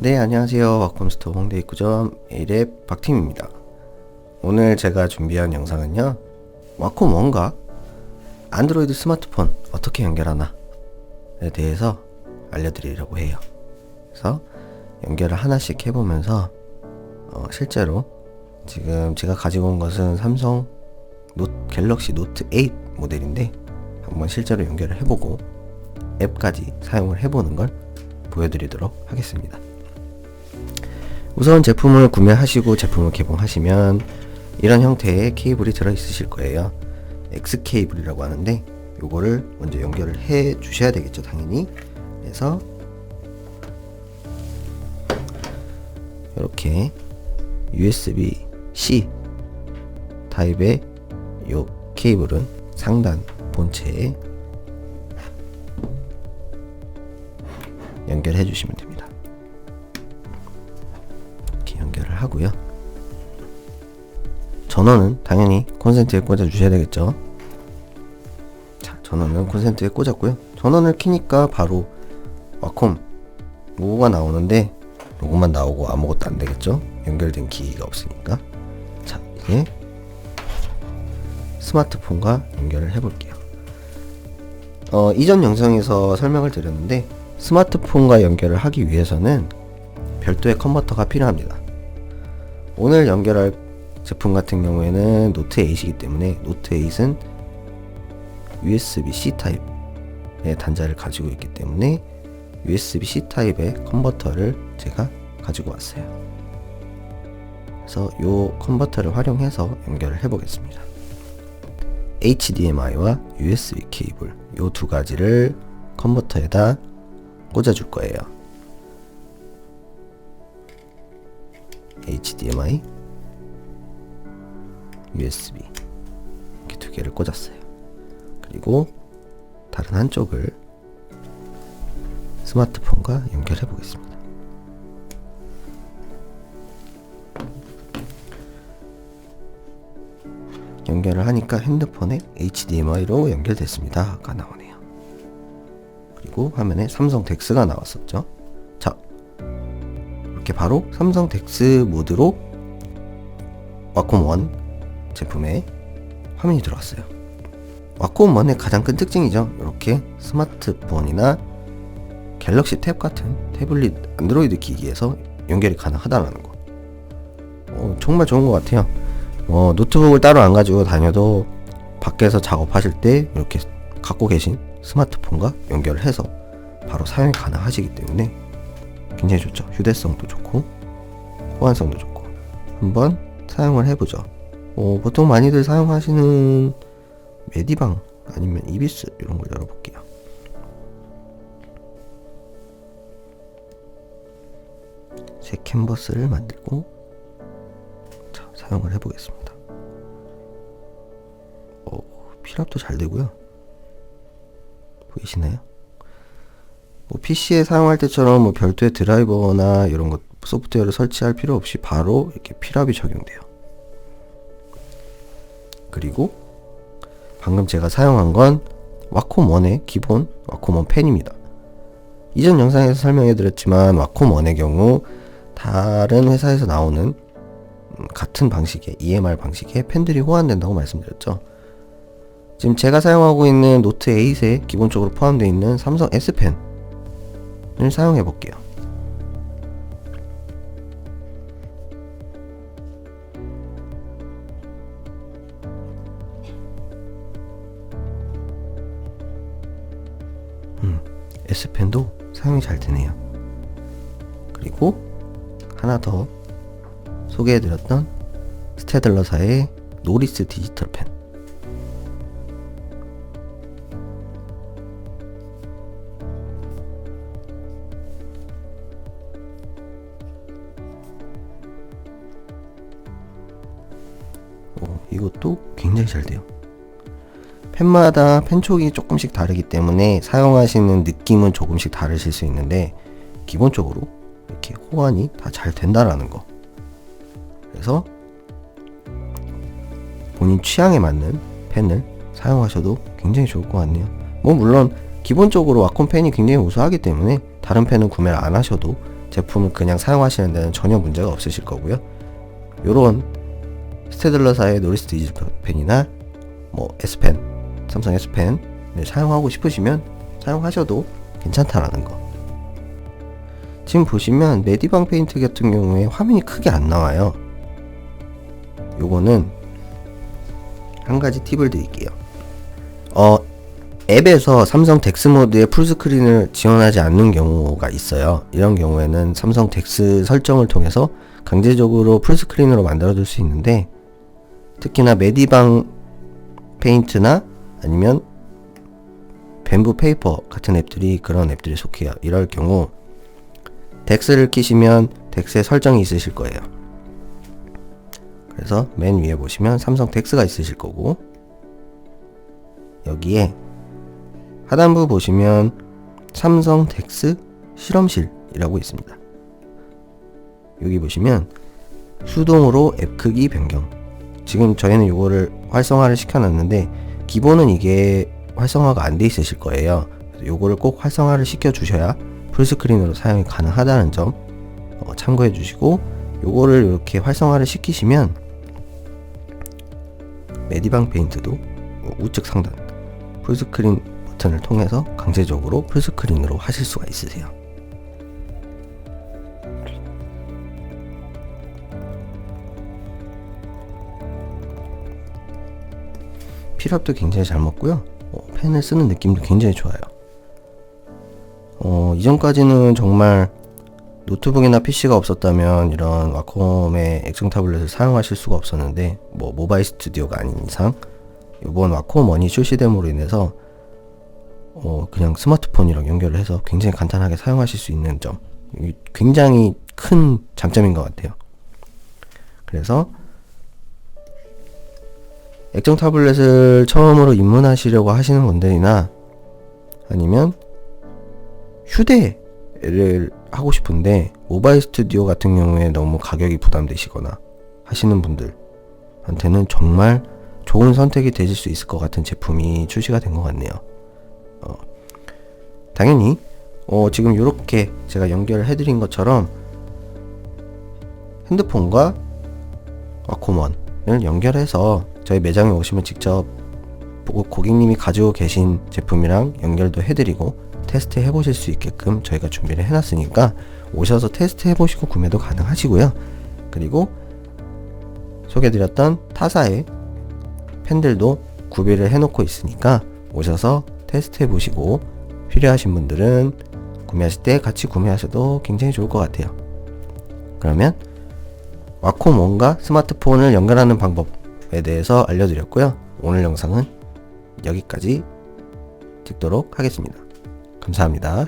네, 안녕하세요. 와콤스토어 홍대 입구점 A랩 박팀입니다. 오늘 제가 준비한 영상은요. 와콤 원과 안드로이드 스마트폰 어떻게 연결하나에 대해서 알려드리려고 해요. 그래서 연결을 하나씩 해보면서 어, 실제로 지금 제가 가지고 온 것은 삼성 노, 갤럭시 노트 8 모델인데 한번 실제로 연결을 해보고 앱까지 사용을 해보는 걸 보여드리도록 하겠습니다. 우선 제품을 구매하시고 제품을 개봉하시면 이런 형태의 케이블이 들어 있으실 거예요. X 케이블이라고 하는데 요거를 먼저 연결을 해 주셔야 되겠죠, 당연히. 그래서 이렇게 USB-C 타입의 요 케이블은 상단 본체에 연결해 주시면 됩니다. 하고요. 전원은 당연히 콘센트에 꽂아 주셔야 되겠죠. 자, 전원은 콘센트에 꽂았고요. 전원을 키니까 바로 와콤 로고가 나오는데 로고만 나오고 아무것도 안 되겠죠. 연결된 기기가 없으니까. 자, 이제 스마트폰과 연결을 해볼게요. 어, 이전 영상에서 설명을 드렸는데 스마트폰과 연결을 하기 위해서는 별도의 컨버터가 필요합니다. 오늘 연결할 제품 같은 경우에는 노트 8이기 때문에 노트 8은 USB-C 타입의 단자를 가지고 있기 때문에 USB-C 타입의 컨버터를 제가 가지고 왔어요. 그래서 이 컨버터를 활용해서 연결을 해보겠습니다. HDMI와 USB 케이블 이 두 가지를 컨버터에다 꽂아줄 거예요. HDMI, USB 이렇게 두 개를 꽂았어요. 그리고 다른 한쪽을 스마트폰과 연결해 보겠습니다. 연결을 하니까 핸드폰에 HDMI로 연결됐습니다. 아까 나오네요. 그리고 화면에 삼성 덱스가 나왔었죠. 자, 이렇게 바로 삼성 덱스 모드로 와콤 1 제품에 화면이 들어왔어요. 와콤 1의 가장 큰 특징이죠. 이렇게 스마트폰이나 갤럭시 탭 같은 태블릿 안드로이드 기기에서 연결이 가능하다는 거. 어, 정말 좋은 것 같아요. 어, 노트북을 따로 안 가지고 다녀도 밖에서 작업하실 때 이렇게 갖고 계신 스마트폰과 연결을 해서 바로 사용이 가능하시기 때문에 굉장히 좋죠. 휴대성도 좋고 호환성도 좋고 한번 사용을 해보죠. 어, 보통 많이들 사용하시는 메디방 아니면 이비스 이런 걸 열어볼게요. 새 캔버스를 만들고 자, 사용을 해보겠습니다. 어, 필압도 잘 되고요. 보이시나요? 뭐 PC에 사용할 때처럼 뭐 별도의 드라이버나 이런 것 소프트웨어를 설치할 필요 없이 바로 이렇게 필압이 적용돼요. 그리고 방금 제가 사용한 건 와콤 1의 기본 와콤 1 펜입니다. 이전 영상에서 설명해 드렸지만 와콤 1의 경우 다른 회사에서 나오는 같은 방식의 EMR 방식의 펜들이 호환된다고 말씀드렸죠. 지금 제가 사용하고 있는 노트 8에 기본적으로 포함되어 있는 삼성 S펜 을 사용해 볼게요. 음, S펜도 사용이 잘 되네요. 그리고 하나 더 소개해드렸던 스테들러사의 노리스 디지털 펜. 오, 이것도 굉장히 잘 돼요. 펜마다 펜촉이 조금씩 다르기 때문에 사용하시는 느낌은 조금씩 다르실 수 있는데 기본적으로 이렇게 호환이 다 잘 된다라는 거. 그래서 본인 취향에 맞는 펜을 사용하셔도 굉장히 좋을 것 같네요. 뭐 물론 기본적으로 와콤 펜이 굉장히 우수하기 때문에 다른 펜은 구매를 안 하셔도 제품을 그냥 사용하시는 데는 전혀 문제가 없으실 거고요. 요런 스테들러사의 노리스 디지펜이나 뭐 S펜, 삼성 S펜을 사용하고 싶으시면 사용하셔도 괜찮다라는 거. 지금 보시면 메디방 페인트 같은 경우에 화면이 크게 안 나와요. 요거는 한 가지 팁을 드릴게요. 어, 앱에서 삼성 덱스 모드의 풀스크린을 지원하지 않는 경우가 있어요. 이런 경우에는 삼성 덱스 설정을 통해서 강제적으로 풀스크린으로 만들어줄 수 있는데 특히나 메디방 페인트나 아니면 뱀부 페이퍼 같은 앱들이 그런 앱들이 속해요. 이럴 경우 덱스를 키시면 덱스에 설정이 있으실 거예요. 그래서 맨 위에 보시면 삼성 덱스가 있으실 거고 여기에 하단부 보시면 삼성 덱스 실험실이라고 있습니다. 여기 보시면 수동으로 앱 크기 변경. 지금 저희는 이거를 활성화를 시켜놨는데 기본은 이게 활성화가 안 돼 있으실 거예요. 요거를 꼭 활성화를 시켜 주셔야 풀스크린으로 사용이 가능하다는 점 어, 참고해 주시고 요거를 이렇게 활성화를 시키시면 메디방 페인트도 우측 상단 풀스크린 버튼을 통해서 강제적으로 풀스크린으로 하실 수가 있으세요. 필압도 굉장히 잘 먹고요. 어, 펜을 쓰는 느낌도 굉장히 좋아요. 어, 이전까지는 정말 노트북이나 PC가 없었다면 이런 와콤의 액정 타블렛을 사용하실 수가 없었는데 뭐 모바일 스튜디오가 아닌 이상 이번 와콤 원이 출시됨으로 인해서 어, 그냥 스마트폰이랑 연결을 해서 굉장히 간단하게 사용하실 수 있는 점 굉장히 큰 장점인 것 같아요. 그래서 액정 타블렛을 처음으로 입문하시려고 하시는 분들이나 아니면 휴대를 하고 싶은데 모바일 스튜디오 같은 경우에 너무 가격이 부담되시거나 하시는 분들한테는 정말 좋은 선택이 되실 수 있을 것 같은 제품이 출시가 된 것 같네요. 어, 당연히 어, 지금 이렇게 제가 연결을 해드린 것처럼 핸드폰과 와코먼을 연결해서 저희 매장에 오시면 직접 고객님이 가지고 계신 제품이랑 연결도 해드리고 테스트 해보실 수 있게끔 저희가 준비를 해놨으니까 오셔서 테스트 해보시고 구매도 가능하시고요. 그리고 소개드렸던 타사의 펜들도 구비를 해놓고 있으니까 오셔서 테스트 해보시고 필요하신 분들은 구매하실 때 같이 구매하셔도 굉장히 좋을 것 같아요. 그러면 와콤원과 스마트폰을 연결하는 방법에 에 대해서 알려드렸고요. 오늘 영상은 여기까지 찍도록 하겠습니다. 감사합니다.